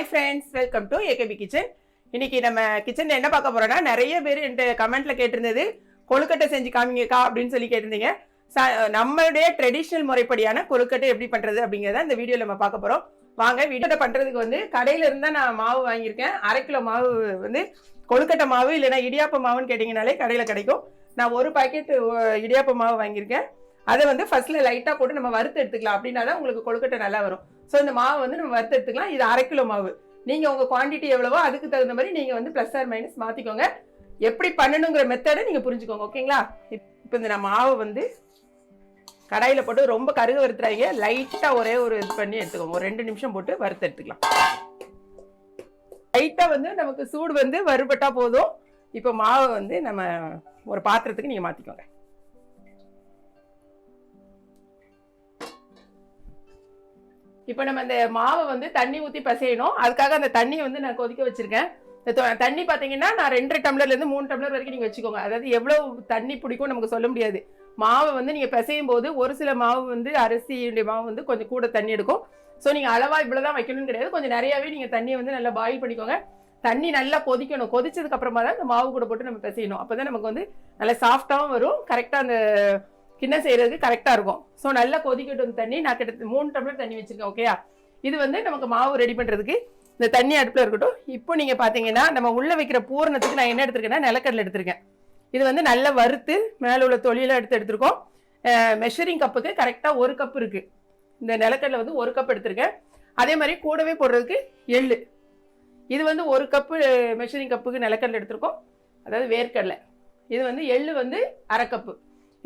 Hi friends welcome to AKP kitchen இன்னைக்கு நம்ம கிச்சனில் என்ன பார்க்க போகிறோன்னா நிறைய பேர் என்கிட்ட கமெண்ட்டில் கேட்டிருந்தது கொழுக்கட்டை செஞ்சு காமிங்கக்கா அப்படின்னு சொல்லி கேட்டிருந்தீங்க. ச- நம்மளுடைய ட்ரெடிஷ்னல் முறைப்படியான கொழுக்கட்டை எப்படி பண்ணுறது அப்படிங்கிறத இந்த வீடியோவில் நம்ம பார்க்க போகிறோம் வாங்க வீடியோட பண்ணுறதுக்கு வந்து கடையில் இருந்தால் நான் மாவு வாங்கியிருக்கேன். அரை கிலோ மாவு வந்து கொழுக்கட்டை மாவு இல்லைன்னா இடியாப்ப மாவுன்னு கேட்டிங்கனாலே கடையில் கிடைக்கும். நான் ஒரு பாக்கெட் இடியாப்ப மாவு வாங்கியிருக்கேன். அதை வந்து ஃபர்ஸ்ட்ல லைட்டாக போட்டு நம்ம வறுத்து எடுத்துக்கலாம். அப்படின்னா தான் உங்களுக்கு கொழுக்கட்டை நல்லா வரும். ஸோ இந்த மாவு வந்து நம்ம வறுத்து எடுத்துக்கலாம். இது அரை கிலோ மாவு. நீங்கள் உங்கள் குவாண்டிட்டி எவ்வளவோ அதுக்கு தகுந்த மாதிரி நீங்கள் வந்து ப்ளஸ் ஆர் மைனஸ் மாற்றிக்கோங்க எப்படி பண்ணணுங்கிற மெத்தடை நீங்கள் புரிஞ்சுக்கோங்க ஓகேங்களா இப்போ இந்த நம்ம மாவை வந்து கடாயில் போட்டு ரொம்ப கருக வறுத்துறாங்க லைட்டாக ஒரே ஒரு இது பண்ணி எடுத்துக்கோங்க. ஒரு ரெண்டு நிமிஷம் போட்டு வறுத்து எடுத்துக்கலாம். லைட்டாக வந்து நமக்கு சூடு வந்து வறுபட்டா போதும். இப்போ மாவை வந்து நம்ம ஒரு பாத்திரத்துக்கு நீங்கள் மாற்றிக்கோங்க இப்போ நம்ம அந்த மாவை வந்து தண்ணி ஊற்றி பசையணும். அதுக்காக அந்த தண்ணியை வந்து நான் கொதிக்க வச்சுருக்கேன். இந்த தண்ணி பார்த்தீங்கன்னா நான் ரெண்டரை டம்ளர்லேருந்து மூணு டம்ளர் வரைக்கும் நீங்கள் வச்சுக்கோங்க. அதாவது எவ்வளோ தண்ணி பிடிக்கும் நமக்கு சொல்ல முடியாது. மாவை வந்து நீங்கள் பிசையும் போது ஒரு சில மாவு வந்து அரிசியுடைய மாவு வந்து கொஞ்சம் கூட தண்ணி எடுக்கும். ஸோ நீங்கள் அளவாக இவ்வளோ தான் வைக்கணும்னு கிடையாது. கொஞ்சம் நிறையாவே நீங்கள் தண்ணியை வந்து நல்லா பாயில் பண்ணிக்கோங்க. தண்ணி நல்லா கொதிக்கணும். கொதிச்சதுக்கு அப்புறமா தான் இந்த மாவு கூட போட்டு நம்ம பிசையணும். அப்போ தான் நமக்கு வந்து நல்லா சாஃப்டாகவும் வரும். கரெக்டாக அந்த கிண்ணம் செய்கிறதுக்கு கரெக்டாக இருக்கும். ஸோ நல்லா கொதிக்கட்டும் தண்ணி. நான் கிட்ட மூணு டம்ளர் தண்ணி வச்சுருக்கேன் ஓகேயா இது வந்து நமக்கு மாவு ரெடி பண்ணுறதுக்கு இந்த தண்ணி அடுப்பில் இருக்கட்டும். இப்போ நீங்கள் பார்த்தீங்கன்னா நம்ம உள்ளே வைக்கிற பூரணத்துக்கு நான் என்ன எடுத்திருக்கேன்னா நிலக்கடலை எடுத்திருக்கேன். இது வந்து நல்லா வறுத்து மேலே உள்ள தொழிலாம் எடுத்து எடுத்திருக்கோம். மெஷரிங் கப்புக்கு கரெக்டாக ஒரு கப் இருக்குது இந்த நிலக்கடலை வந்து ஒரு கப் எடுத்திருக்கேன். அதே மாதிரி கூடவே போடுறதுக்கு எள்ளு. இது வந்து ஒரு கப்பு மெஷரிங் கப்புக்கு நிலக்கடலை எடுத்திருக்கோம். அதாவது வேர்க்கடலை. இது வந்து எள்ளு வந்து அரை கப்பு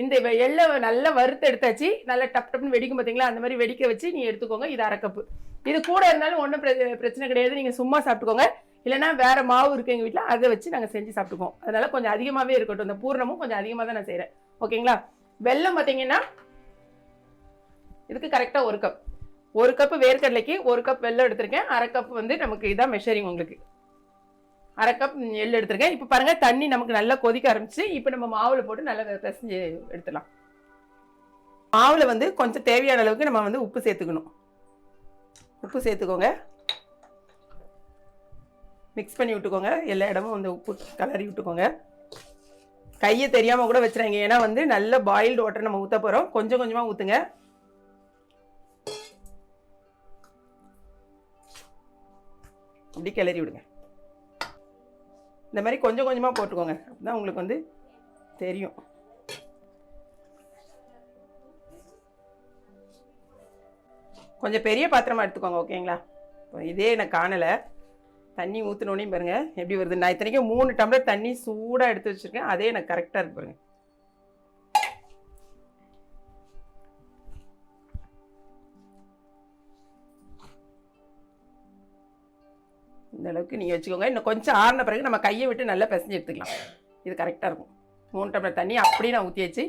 இந்த எள்ளை நல்லா வறுத்து எடுத்தாச்சு. நல்லா டப் டப்னு வெடிக்கும் பார்த்தீங்களா அந்த மாதிரி வெடிக்க வச்சு நீ எடுத்துக்கோங்க. இது அரை கப்பு இது கூட இருந்தாலும் ஒன்றும் பிரச்சனை கிடையாது. நீங்கள் சும்மா சாப்பிட்டுக்கோங்க. இல்லைன்னா வேறு மாவு இருக்குது எங்கள் வீட்டில் அதை வச்சு நாங்கள் செஞ்சு சாப்பிட்டுக்கோம் அதனால் கொஞ்சம் அதிகமாகவே இருக்கட்டும். இந்த பூர்ணமும் கொஞ்சம் அதிகமாக தான் நான் செய்கிறேன் ஓகேங்களா? வெல்லம் பார்த்தீங்கன்னா இதுக்கு கரெக்டாக ஒரு கப் ஒரு கப் வேர்க்கடலைக்கு ஒரு கப் வெல்லம் எடுத்திருக்கேன். அரை கப் வந்து நமக்கு இதான் மெஷரிங் உங்களுக்கு. அரை கப் எள் எடுத்திருக்கேன். இப்போ பாருங்கள் தண்ணி நமக்கு நல்லா கொதிக்க ஆரம்பிச்சு இப்போ நம்ம மாவில் போட்டு நல்லா பிசைஞ்சு எடுத்துடலாம். மாவில் வந்து கொஞ்சம் தேவையான அளவுக்கு நம்ம வந்து உப்பு சேர்த்துக்கணும். உப்பு சேர்த்துக்கோங்க. மிக்ஸ் பண்ணி விட்டுக்கோங்க. எல்லா இடமும் வந்து உப்பு கலரி விட்டுக்கோங்க. கையை தெரியாமல் கூட வச்சுறாங்க ஏன்னா வந்து நல்ல பாயில்டு வாட்டர் நம்ம ஊற்ற போகிறோம் கொஞ்சம் கொஞ்சமாக ஊற்றுங்க அப்படி கிளறி விடுங்க. இந்த மாதிரி கொஞ்சம் கொஞ்சமாக போட்டுக்கோங்க. அப்பதான் உங்களுக்கு வந்து தெரியும். கொஞ்சம் பெரிய பாத்திரமாக எடுத்துக்கோங்க ஓகேங்களா? இப்போ இதே எனக்கு காணலை. தண்ணி ஊற்றினோடனே பாருங்கள் எப்படி வருது நான் இத்தனைக்கும் மூணு டம்ளர் தண்ணி சூடாக எடுத்து வச்சுருக்கேன். அதே எனக்கு கரெக்டாக இருக்கு பாருங்கள் இந்த அளவுக்கு நீங்கள் வச்சுக்கோங்க. இன்னும் கொஞ்சம் ஆறின பிறகு நம்ம கையை விட்டு நல்லா பிசைஞ்சு எடுத்துக்கலாம். இது கரெக்டாக இருக்கும். மூணு டம்ளர் தண்ணி அப்படியே நான் ஊற்றி வச்சு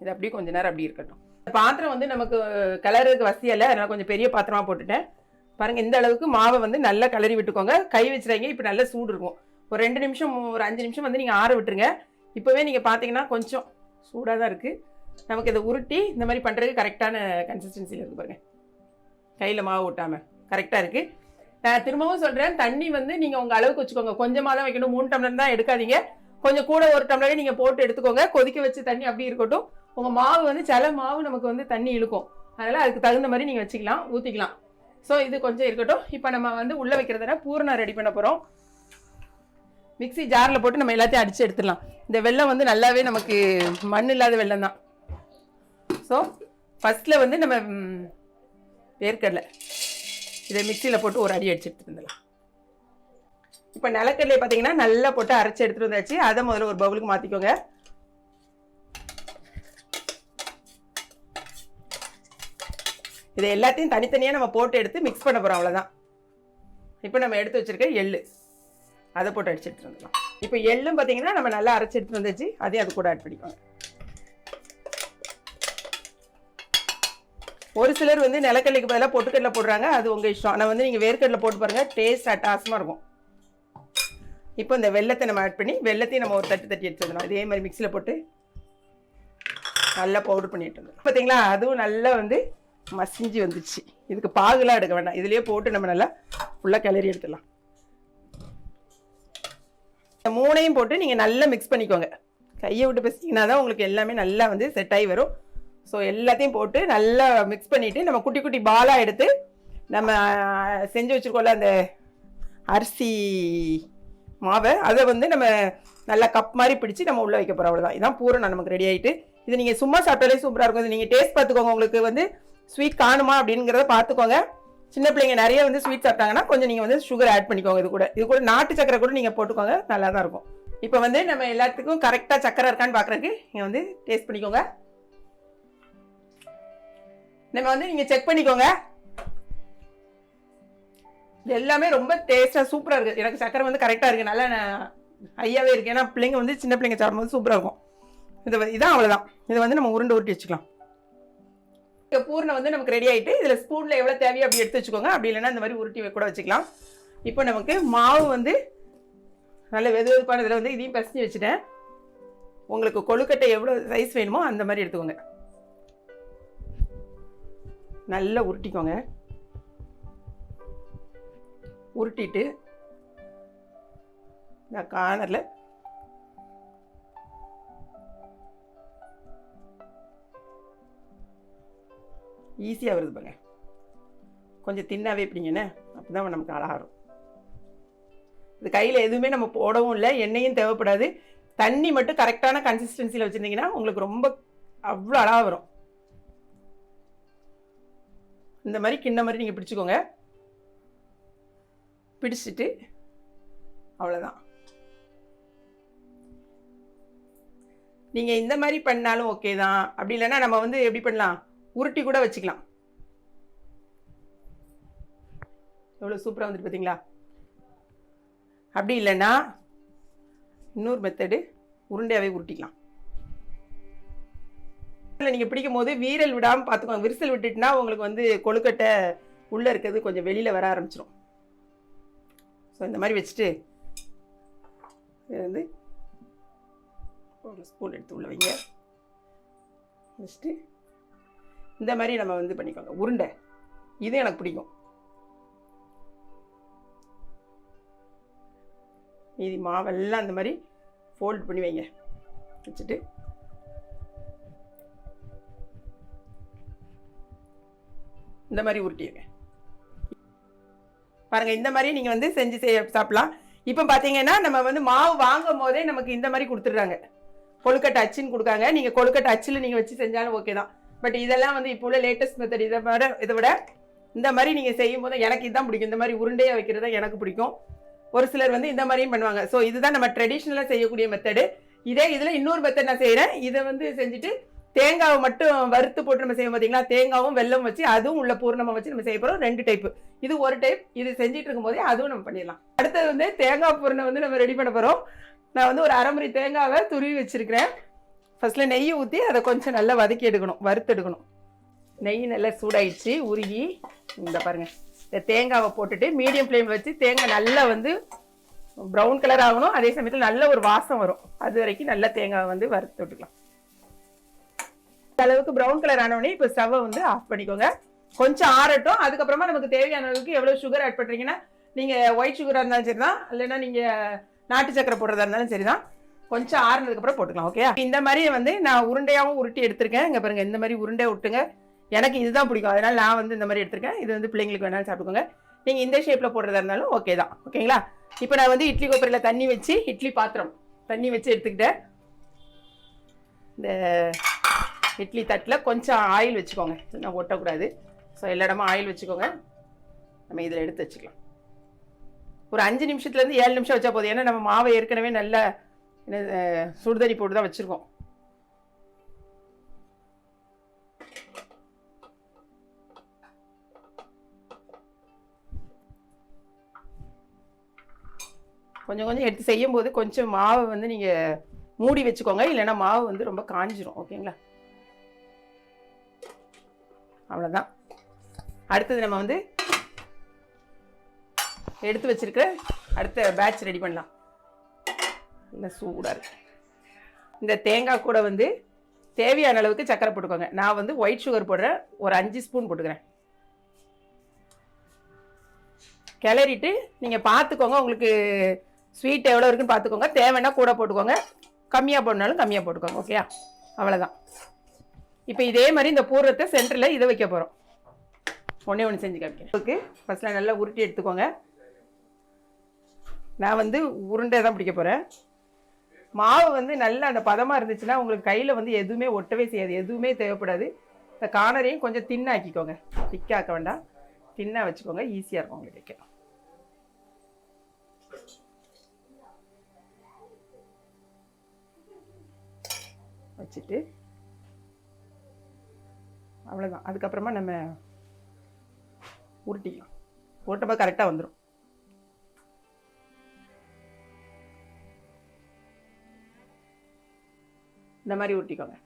இது அப்படியே கொஞ்ச நேரம் அப்படி இருக்கட்டும். இந்த பாத்திரம் வந்து நமக்கு கலருக்கு வசதியில்லை அதனால் கொஞ்சம் பெரிய பாத்திரமாக போட்டுட்டேன். பாருங்கள் இந்த அளவுக்கு மாவை வந்து நல்லா கலரி விட்டுக்கோங்க. கை வச்சுறாங்க இப்போ நல்லா சூடு இருக்கும். ஒரு ரெண்டு நிமிஷம் ஒரு அஞ்சு நிமிஷம் வந்து நீங்கள் ஆற விட்டுருங்க. இப்போவே நீங்கள் பார்த்தீங்கன்னா கொஞ்சம் சூடாக தான் இருக்குது நமக்கு இதை உருட்டி இந்த மாதிரி பண்ணுறதுக்கு கரெக்டான கன்சிஸ்டன்சியில் இருக்குது பாருங்கள் கையில் மாவு ஊட்டாமல் கரெக்டாக இருக்குது நான் திரும்பவும் சொல்கிறேன் தண்ணி வந்து நீங்கள் உங்கள் அளவுக்கு வச்சுக்கோங்க. கொஞ்சமாக தான் வைக்கணும். மூணு டம்ளர் தான் எடுக்காதீங்க. கொஞ்சம் கூட ஒரு டம்ளரே நீங்கள் போட்டு எடுத்துக்கோங்க. கொதிக்க வச்சு தண்ணி அப்படி இருக்கட்டும். உங்கள் மாவு வந்து சில மாவு நமக்கு வந்து தண்ணி இழுக்கும். அதனால் அதுக்கு தகுந்த மாதிரி நீங்கள் வச்சுக்கலாம் ஊற்றிக்கலாம் ஸோ இது கொஞ்சம் இருக்கட்டும். இப்போ நம்ம வந்து உள்ளே வைக்கிறதுனா பூரணம் ரெடி பண்ண போகிறோம் மிக்சி ஜாரில் போட்டு நம்ம எல்லாத்தையும் அடித்து எடுத்துடலாம். இந்த வெல்லம் வந்து நல்லாவே நமக்கு மண் இல்லாத வெள்ளம் தான். ஸோ ஃபஸ்ட்டில் வந்து நம்ம வேர்க்கடலை. இதை மிக்சியில் போட்டு ஒரு அடி அடிச்சு எடுத்துட்டு வந்துடலாம் இப்போ நிலக்கடலை பார்த்தீங்கன்னா நல்லா போட்டு அரைச்சி எடுத்துகிட்டு வந்தாச்சு. அதை முதல்ல ஒரு பவுலுக்கு மாற்றிக்கோங்க இதை எல்லாத்தையும் தனித்தனியாக நம்ம போட்டு எடுத்து மிக்ஸ் பண்ண போகிறோம் அவ்வளோதான் இப்போ நம்ம எடுத்து வச்சிருக்க எள்ளு. அதை போட்டு அடிச்சு எடுத்துட்டு வந்துடலாம் இப்போ எள்ளும் பார்த்தீங்கன்னா நம்ம நல்லா அரைச்சி எடுத்துகிட்டு வந்துச்சு. அதையும் அது கூட ஆட் பண்ணிக்கோங்க. ஒரு சிலர் வந்து நிலக்கடலைக்கு பதிலாக பொட்டுக்கடலை போடுறாங்க. அது உங்கள் இஷ்டம். ஆனால் வந்து நீங்கள் வேர்க்கடலை போட்டு பாருங்கள் டேஸ்ட் அட்டாசமாக இருக்கும். இப்போ இந்த வெள்ளத்தை நம்ம ஆட் பண்ணி வெள்ளத்தையும் நம்ம ஒரு தட்டு தட்டி எடுத்துடணும். இதே மாதிரி மிக்சியில் போட்டு நல்லா பவுடர் பண்ணிட்டு இருந்தோம் பார்த்தீங்களா அதுவும் நல்லா வந்து மசிஞ்சு வந்துச்சு. இதுக்கு பாகுலாம் எடுக்க வேண்டாம். இதுலேயே போட்டு நம்ம நல்லா ஃபுல்லாக கிளறி எடுத்துடலாம். இந்த மூணையும் போட்டு நீங்கள் நல்லா மிக்ஸ் பண்ணிக்கோங்க. கையை விட்டு பேசிங்கன்னா தான் உங்களுக்கு எல்லாமே நல்லா வந்து செட் ஆகி வரும். ஸோ எல்லாத்தையும் போட்டு நல்லா மிக்ஸ் பண்ணிவிட்டு நம்ம குட்டி குட்டி பாலாக எடுத்து நம்ம செஞ்சு வச்சுருக்கோம்ல அந்த அரிசி மாவை அதை வந்து நம்ம நல்லா கப் மாதிரி பிடிச்சி நம்ம உள்ளே வைக்க போகிறோம் அவ்வளோதான் இதான் பூரணம். நமக்கு ரெடி ஆகிட்டு இது நீங்கள் சும்மா சாப்பிட்டாலே சூப்பராக இருக்கும். இது நீங்கள் டேஸ்ட் பார்த்துக்கோங்க. உங்களுக்கு வந்து ஸ்வீட் காணுமா அப்படிங்கிறத பார்த்துக்கோங்க. சின்ன பிள்ளைங்க நிறைய வந்து ஸ்வீட் சாப்பிட்டாங்கன்னா கொஞ்சம் நீங்கள் வந்து சுகர் ஆட் பண்ணிக்கோங்க. இது கூட இது கூட நாட்டு சக்கரை கூட நீங்கள் போட்டுக்கோங்க. நல்லா தான் இருக்கும். இப்போ வந்து நம்ம எல்லாத்துக்கும் கரெக்டாக சக்கரை இருக்கான்னு பார்க்குறதுக்கு நீங்கள் வந்து டேஸ்ட் பண்ணிக்கோங்க. நம்ம வந்து நீங்கள் செக் பண்ணிக்கோங்க. இது எல்லாமே ரொம்ப டேஸ்ட்டாக சூப்பராக இருக்குது எனக்கு சக்கரை வந்து கரெக்டாக இருக்குது நல்லா ஹையாகவே இருக்குது ஏன்னா பிள்ளைங்க வந்து சின்ன பிள்ளைங்க சாப்பிடும்போது சூப்பராக இருக்கும். இது இதான் அவ்வளோதான் இதை வந்து நம்ம உருண்டை உருட்டி வச்சுக்கலாம். இப்போ பூர்ணை வந்து நமக்கு ரெடி ஆகிட்டு இதில் ஸ்பூனில் எவ்வளோ தேவையோ அப்படி எடுத்து வச்சுக்கோங்க. அப்படி இல்லைன்னா இந்த மாதிரி உருட்டி கூட வச்சுக்கலாம். இப்போ நமக்கு மாவு வந்து நல்ல வெது வெதுப்பான இதில் வந்து இதையும் பசஞ்சு வச்சுட்டேன். உங்களுக்கு கொழுக்கட்டை எவ்வளோ சைஸ் வேணுமோ அந்த மாதிரி எடுத்துக்கோங்க. நல்லா உருட்டிக்கோங்க. உருட்டிட்டு இந்த கார்னரில் ஈஸியாக வருது பாருங்க. கொஞ்சம் தின்னாவே இப்படிங்கண்ணே அப்போ தான் நமக்கு அழகாகும் இருக்கும் இது கையில் எதுவுமே நம்ம போடவும் இல்லை எண்ணெயும் தேவைப்படாது. தண்ணி மட்டும் கரெக்டான கன்சிஸ்டன்சியில் வச்சுருந்தீங்கன்னா உங்களுக்கு ரொம்ப அவ்வளோ அழகாக வரும். இந்த மாதிரி கிண்ண மாதிரி நீங்கள் பிடிச்சிக்கோங்க. பிடிச்சிட்டு அவ்வளோதான் நீங்கள் இந்த மாதிரி பண்ணாலும் ஓகே தான். அப்படி இல்லைன்னா நம்ம வந்து எப்படி பண்ணலாம்? உருட்டி கூட வச்சுக்கலாம். எவ்வளோ சூப்பராக வந்துட்டு பார்த்தீங்களா அப்படி இல்லைன்னா இன்னொரு மெத்தடு உருண்டையாகவே உருட்டிக்கலாம். நீங்கள் பிடிக்கும் போது வீரல் விடாமல் பார்த்துக்கோங்க விரிசல் விட்டுட்டுனா உங்களுக்கு வந்து கொழுக்கட்டை உள்ளே இருக்கிறது கொஞ்சம் வெளியில் வர ஆரம்பிச்சிடும் ஸோ இந்த மாதிரி வச்சுட்டு இது வந்து ஒரு ஸ்பூன் எடுத்து உள்ள வைங்க. வச்சுட்டு இந்த மாதிரி நம்ம வந்து பண்ணிக்கோங்க. உருண்டை. இது எனக்கு பிடிக்கும். மீதி மாவெல்லாம் அந்த மாதிரி ஃபோல்ட் பண்ணி வைங்க. வச்சுட்டு இந்த மாதிரி உருட்டிடுங்க. பாருங்க இந்த மாதிரி நீங்கள் வந்து செஞ்சு செய்ய சாப்பிடலாம். இப்போ பார்த்தீங்கன்னா நம்ம வந்து மாவு வாங்கும் போதே நமக்கு இந்த மாதிரி கொடுத்துட்றாங்க. கொழுக்கட்டை அச்சுன்னு கொடுக்காங்க. நீங்கள் கொழுக்கட்டை அச்சில் நீங்கள் வச்சு செஞ்சாலும் ஓகே தான். பட் இதெல்லாம் வந்து இப்போ உள்ள லேட்டஸ்ட் மெத்தட் இதை விட இதை விட இந்த மாதிரி நீங்கள் செய்யும் போது எனக்கு இதுதான் பிடிக்கும். இந்த மாதிரி உருண்டையாக வைக்கிறது தான் எனக்கு பிடிக்கும். ஒரு சிலர் வந்து இந்த மாதிரியும் பண்ணுவாங்க. ஸோ இதுதான் நம்ம ட்ரெடிஷ்னலாக செய்யக்கூடிய மெத்தடு இதே இதில் இன்னொரு மெத்தட் நான் செய்கிறேன் இதை வந்து செஞ்சுட்டு தேங்காவை மட்டும் வறுத்து போட்டு நம்ம செய்யும் பார்த்தீங்களா தேங்காவும் வெல்லம் வச்சு அதுவும் உள்ள பூர்ணமாக வச்சு நம்ம செய்ய போகிறோம் ரெண்டு டைப் இது ஒரு டைப் இது செஞ்சுட்டு இருக்கும்போதே அதுவும் நம்ம பண்ணிடலாம். அடுத்தது வந்து தேங்காய் பூர்ணம் வந்து நம்ம ரெடி பண்ண போகிறோம் நான் வந்து ஒரு அரைமுறை தேங்காவை துருவி வச்சுருக்கிறேன். ஃபஸ்ட்டில் நெய் ஊற்றி அதை கொஞ்சம் நல்லா வதக்கி எடுக்கணும். வறுத்து எடுக்கணும். நெய் நல்லா சூடாயிடுச்சு. உருகி இந்த பாருங்கள் இந்த தேங்காவை போட்டுட்டு மீடியம் ஃப்ளேம் வச்சு தேங்காய் நல்லா வந்து ப்ரௌன் கலர் ஆகணும். அதே சமயத்தில் நல்ல ஒரு வாசம் வரும். அது வரைக்கும் நல்லா தேங்காவை வந்து வறுத்து விட்டுக்கலாம். அளவுக்கு ப்ரௌன் கலர் ஆனவுடனே இப்போ ஸ்டவ்வை வந்து ஆஃப் பண்ணிக்கோங்க. கொஞ்சம் ஆறட்டும். அதுக்கப்புறமா நமக்கு தேவையான அளவுக்கு எவ்வளோ சுகர் ஆட் பண்ணுறீங்கன்னா நீங்கள் ஒயிட் சுகராக இருந்தாலும் சரி தான் இல்லைன்னா நீங்கள் நாட்டு சக்கரை போடுறதா இருந்தாலும் சரி தான் கொஞ்சம் ஆறுனதுக்கப்புறம் போட்டுக்கலாம் ஓகே இந்த மாதிரி வந்து நான் உருண்டையாகவும் உருட்டி எடுத்திருக்கேன். இங்கே பாருங்கள் இந்த மாதிரி உருண்டை விட்டுங்க. எனக்கு இதுதான் பிடிக்கும். அதனால் நான் வந்து இந்த மாதிரி எடுத்திருக்கேன். இது வந்து பிள்ளைங்களுக்கு வேணாலும் சாப்பிட்டுக்கோங்க. நீங்கள் இந்த ஷேப்பில் போடுறதா இருந்தாலும் ஓகே தான் ஓகேங்களா இப்போ நான் வந்து இட்லி கொப்பரையில் தண்ணி வச்சு இட்லி பாத்திரம் தண்ணி வச்சு எடுத்துக்கிட்டேன். இந்த இட்லி தட்டில் கொஞ்சம் ஆயில் வச்சுக்கோங்க. நான் ஒட்டக்கூடாது. ஸோ எல்லா இடமும் ஆயில் வச்சுக்கோங்க. நம்ம இதில் எடுத்து வச்சுக்கலாம். ஒரு அஞ்சு நிமிஷத்துலேருந்து ஏழு நிமிஷம் வச்சா போதும். ஏன்னா நம்ம மாவை ஏற்கனவே நல்ல என்ன சுடுதண்ணி போட்டு தான் வச்சுருக்கோம். கொஞ்சம் கொஞ்சம் எடுத்து செய்யும்போது கொஞ்சம் மாவை வந்து நீங்கள் மூடி வச்சுக்கோங்க. இல்லைன்னா மாவு வந்து ரொம்ப காஞ்சிரும். ஓகேங்களா? அவ்வளோதான் அடுத்தது நம்ம வந்து எடுத்து வச்சுருக்க அடுத்த பேட்ச் ரெடி பண்ணலாம். இந்த சூடாக இருக்குது இந்த தேங்காய் கூட வந்து தேவையான அளவுக்கு சக்கரை போட்டுக்கோங்க. நான் வந்து ஒயிட் சுகர் போடுறேன் ஒரு அஞ்சு ஸ்பூன் போட்டுக்கிறேன். கிளறிட்டு நீங்கள் பார்த்துக்கோங்க உங்களுக்கு ஸ்வீட் எவ்வளோ இருக்குன்னு பார்த்துக்கோங்க தேவைன்னா கூட போட்டுக்கோங்க. கம்மியாக போடணாலும் கம்மியாக போட்டுக்கோங்க. ஓகேயா அவ்வளோதான் இப்போ இதே மாதிரி இந்த பூரத்தை சென்டரில் இதை வைக்க போகிறோம் ஒன்றே ஒன்று செஞ்சு காமிக்கிறேன். ஓகே ஃபஸ்ட்டில் நல்லா உருட்டி எடுத்துக்கோங்க. நான் வந்து உருண்டை தான் பிடிக்க போகிறேன் மாவு வந்து நல்லா அந்த பதமாக இருந்துச்சுன்னா உங்களுக்கு கையில் வந்து எதுவுமே ஒட்டவே செய்யாது. எதுவுமே தேவைப்படாது. இந்த கானரையும் கொஞ்சம் தின்னாக்கிக்கோங்க திக்காக்க வேண்டாம். தின்னாக வச்சுக்கோங்க. ஈஸியாக இருக்கும் உங்களுக்கு வச்சுட்டு அவ்வளோதான் அதுக்கப்புறமா நம்ம உருட்டிக்கலாம் உருட்டும்போது கரெக்டாக வந்துடும் இந்த மாதிரி உருட்டிக்கோங்க.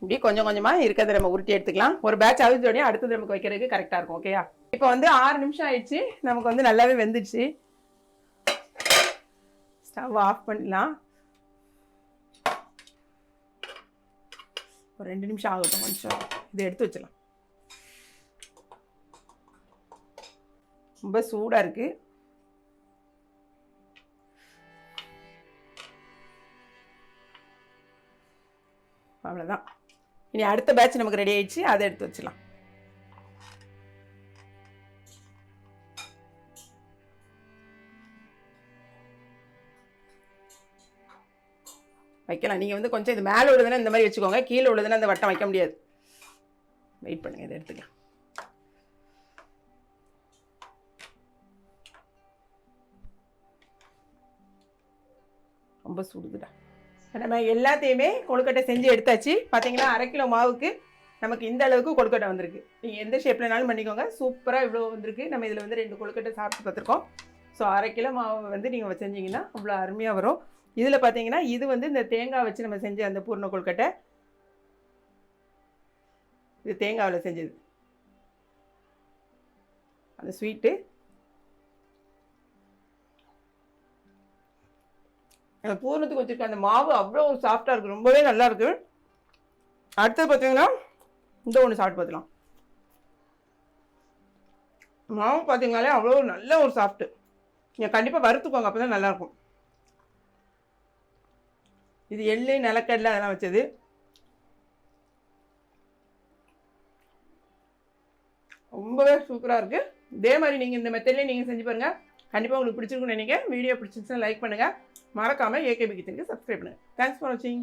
இப்படி கொஞ்சம் கொஞ்சமாக இருக்கிறத நம்ம உருட்டி எடுத்துக்கலாம். ஒரு பேட்ச் அவிச்சோடனே அடுத்தது நமக்கு வைக்கிறதுக்கு கரெக்டாக இருக்கும் ஓகேயா இப்போ வந்து ஆறு நிமிஷம் ஆயிடுச்சு. நமக்கு வந்து நல்லாவே வெந்துடுச்சு. ஸ்டவ் ஆஃப் பண்ணிடலாம் ஒரு ரெண்டு நிமிஷம் ஆகட்டும் கொஞ்சம் இதை எடுத்து வச்சிடலாம். ரொம்ப சூடாக இருக்குது அவ்வளோதான் இனி அடுத்த பேட்ச் நமக்கு ரெடி ஆயிடுச்சு அதை எடுத்து வச்சிடலாம். வைக்கலாம். நீங்கள் வந்து கொஞ்சம் இது மேலே உள்ளதுன்னா இந்த மாதிரி வச்சுக்கோங்க. கீழே உள்ளதுன்னா அந்த வட்டம் வைக்க முடியாது. வெயிட் பண்ணுங்கள் இதை எடுத்துக்கலாம். ரொம்ப சுடுதுடா. நம்ம எல்லாத்தையுமே கொழுக்கட்டை செஞ்சு எடுத்தாச்சு. பார்த்தீங்கன்னா அரை கிலோ மாவுக்கு நமக்கு இந்த அளவுக்கு கொழுக்கட்டை வந்திருக்கு. நீங்கள் எந்த ஷேப்லனாலும் பண்ணிக்கோங்க. சூப்பராக இவ்வளோ வந்திருக்கு. நம்ம இதில் வந்து ரெண்டு கொழுக்கட்டை சாப்பிட்டு பார்த்துருக்கோம். ஸோ அரை கிலோ மாவு வந்து நீங்கள் செஞ்சீங்கன்னா அவ்வளோ அருமையாக வரும். இதில் பார்த்தீங்கன்னா இது வந்து இந்த தேங்காய் வச்சு நம்ம செஞ்ச அந்த பூர்ண கொழுக்கட்டை இது தேங்காவில் செஞ்சது. அந்த ஸ்வீட்டு. அந்த பூர்ணத்துக்கு வச்சுருக்க அந்த மாவு அவ்வளோ சாஃப்டாக இருக்குது ரொம்பவே நல்லா இருக்குது அடுத்தது பார்த்தீங்கன்னா இந்த ஒன்று சாப்பிட்டு பார்த்துக்கலாம் மாவு பார்த்தீங்கனாலே அவ்வளோ நல்ல ஒரு சாஃப்ட்டு நீங்கள் கண்டிப்பாக வறுத்துக்கோங்க அப்போ தான் நல்லாயிருக்கும் இது எள்ளு நிலக்கடலை அதெல்லாம் வச்சது. ரொம்பவே சூப்பராக இருக்குது இதே மாதிரி நீங்கள் இந்த மெத்தட்லேயே நீங்கள் செஞ்சு பாருங்கள் கண்டிப்பாக உங்களுக்கு பிடிச்சிருக்குன்னு நினைக்கிறேன். வீடியோ பிடிச்சிருச்சுன்னா லைக் பண்ணுங்கள் மறக்காமல் ஏகேபி கிச்சனுக்கு சப்ஸ்கிரைப் பண்ணுங்கள் தேங்க்ஸ் ஃபார் வாட்சிங்